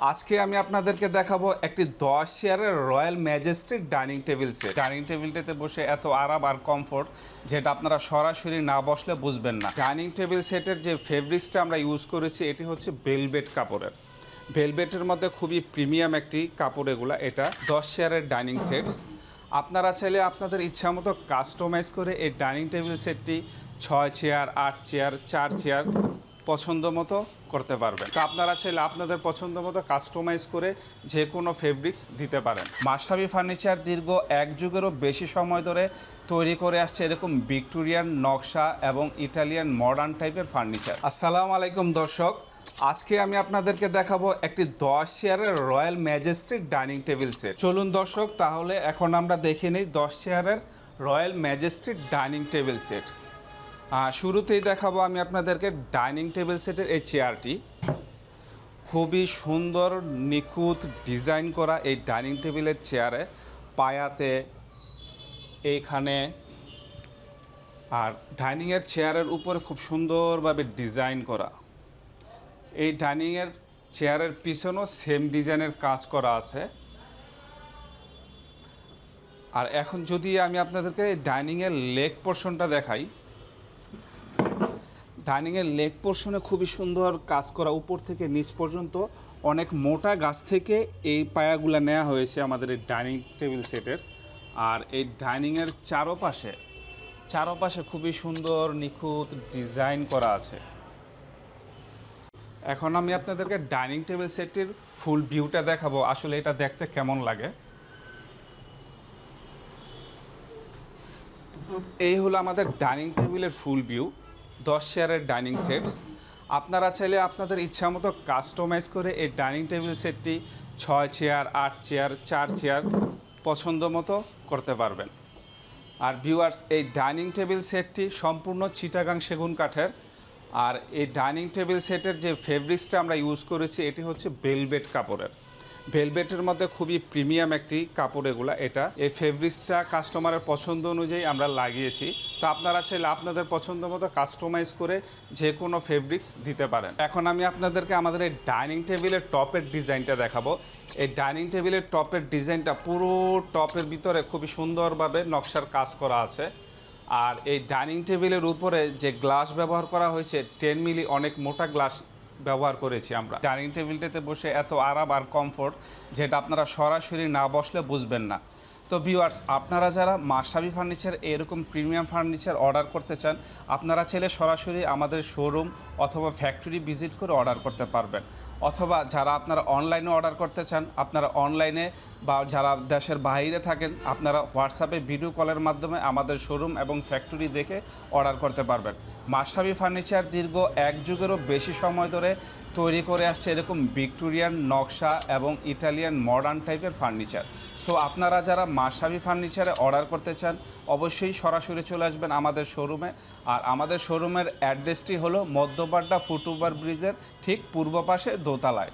আজকে আমি আপনাদেরকে দেখাবো একটি দশ চেয়ারের royal majestic dining table set dining টেবিলটাতে বসে এত আরাম আর কমফোর্ট যেটা আপনারা সরাসরি না বসলে বুঝবেন না। ডাইনিং টেবিল সেটের যে ফেব্রিক্সটা আমরা ইউজ করেছি, এটি হচ্ছে বেলবেট কাপড়ের। ভেলভেটের মধ্যে খুবই প্রিমিয়াম একটি কাপড় এগুলা, এটা দশ চেয়ারের ডাইনিং সেট আপনারা চাইলে আপনাদের ইচ্ছা মতো কাস্টমাইজ করে এই ডাইনিং টেবিল সেটটি ছয় চেয়ার আট চেয়ার চার চেয়ার পছন্দ মতো করতে পারবেন তো আপনারা চাইলে আপনাদের পছন্দ মতো কাস্টমাইজ করে যে কোনো ফেব্রিক্স দিতে পারেন। মাসাবি ফার্নিচার দীর্ঘ এক যুগেরও বেশি সময় ধরে তৈরি করে আসছে এরকম ভিক্টোরিয়ান নকশা এবং ইটালিয়ান মডার্ন টাইপের ফার্নিচার আসসালামু আলাইকুম দর্শক, আজকে আমি আপনাদেরকে দেখাবো একটি দশ চেয়ারের royal majestic dining table set চলুন দর্শক, তাহলে এখন আমরা দেখে নিই দশ চেয়ারের royal majestic dining table set শুরুতেই দেখাবো আমি আপনাদেরকে ডাইনিং টেবিল সেটের এই চেয়ারটি। খুবই সুন্দর, নিখুঁত ডিজাইন করা এই ডাইনিং টেবিলের চেয়ারে পায়াতে এইখানে আর ডাইনিংয়ের চেয়ারের উপরে খুব সুন্দরভাবে ডিজাইন করা। এই ডাইনিংয়ের চেয়ারের পিছনেও সেম ডিজাইনের কাজ করা আছে। আর এখন যদি আমি আপনাদেরকে ডাইনিংয়ের লেগ পোর্শনটা দেখাই ডাইনিংয়ের লেগ পোর্শনে খুবই সুন্দর কাজ করা উপর থেকে নিচ পর্যন্ত অনেক মোটা গাছ থেকে এই পায়াগুলো নেওয়া হয়েছে আমাদের এই ডাইনিং টেবিল সেটের। আর এই ডাইনিংয়ের চারোপাশে চারোপাশে খুবই সুন্দর নিখুঁত ডিজাইন করা আছে। এখন আমি আপনাদেরকে ডাইনিং টেবিল সেটটির ফুল ভিউটা দেখাবো, আসলে এটা দেখতে কেমন লাগে। এই হলো আমাদের ডাইনিং টেবিলের ফুল ভিউ। দশ চেয়ারের ডাইনিং সেট। আপনারা চাইলে আপনাদের ইচ্ছা মতো কাস্টমাইজ করে এই ডাইনিং টেবিল সেটটি ছয় চেয়ার আট চেয়ার চার চেয়ার পছন্দ মতো করতে পারবেন। আর ভিউয়ার্স, এই ডাইনিং টেবিল সেটটি সম্পূর্ণ চিটাগাং সেগুন কাঠের। আর এই ডাইনিং টেবিল সেটের যে ফেব্রিক্সটা আমরা ইউজ করেছি, এটি হচ্ছে বেলবেট কাপড়ের। ভেলভেটের মধ্যে খুবই প্রিমিয়াম একটি কাপড় এগুলা, এটা। এই ফেব্রিক্সটা কাস্টমারের পছন্দ অনুযায়ী আমরা লাগিয়েছি। তো আপনারা চাইলে আপনাদের পছন্দ মতো কাস্টমাইজ করে যে কোনো ফেব্রিক্স দিতে পারেন। এখন আমি আপনাদেরকে আমাদের এই ডাইনিং টেবিলের টপের ডিজাইনটা দেখাবো। এই ডাইনিং টেবিলের টপের ডিজাইনটা পুরো টপের ভিতরে খুবই সুন্দরভাবে নকশার কাজ করা আছে। আর এই ডাইনিং টেবিলের উপরে যে গ্লাস ব্যবহার করা হয়েছে টেন মিলি অনেক মোটা গ্লাস ব্যবহার করেছি আমরা। ডাইনিং টেবিলটাতে বসে এত আরাম আর কমফোর্ট যেটা আপনারা সরাসরি না বসলে বুঝবেন না। তো ভিউয়ার্স, আপনারা যারা মাসাবি ফার্নিচার, এরকম প্রিমিয়াম ফার্নিচার অর্ডার করতে চান, আপনারা চাইলে সরাসরি আমাদের শোরুম অথবা ফ্যাক্টরি ভিজিট করে অর্ডার করতে পারবেন। অথবা যারা আপনারা অনলাইনে অর্ডার করতে চান, আপনারা অনলাইনে বা যারা দেশের বাইরে থাকেন, আপনারা হোয়াটসঅ্যাপে ভিডিও কলের মাধ্যমে আমাদের শোরুম এবং ফ্যাক্টরি দেখে অর্ডার করতে পারবেন। মাসাবি ফার্নিচার দীর্ঘ এক যুগেরও বেশি সময় ধরে তৈরি করে আসছে এরকম ভিক্টোরিয়ান নকশা এবং ইটালিয়ান মডার্ন টাইপের ফার্নিচার। সো আপনারা যারা মাসাবি ফার্নিচারে অর্ডার করতে চান, অবশ্যই সরাসরি চলে আসবেন আমাদের শোরুমে আর আমাদের শোরুমের অ্যাড্রেসটি হলো মধ্যপাড্ডা ফুটওভার ব্রিজের ঠিক পূর্ব পাশে দোতলায়।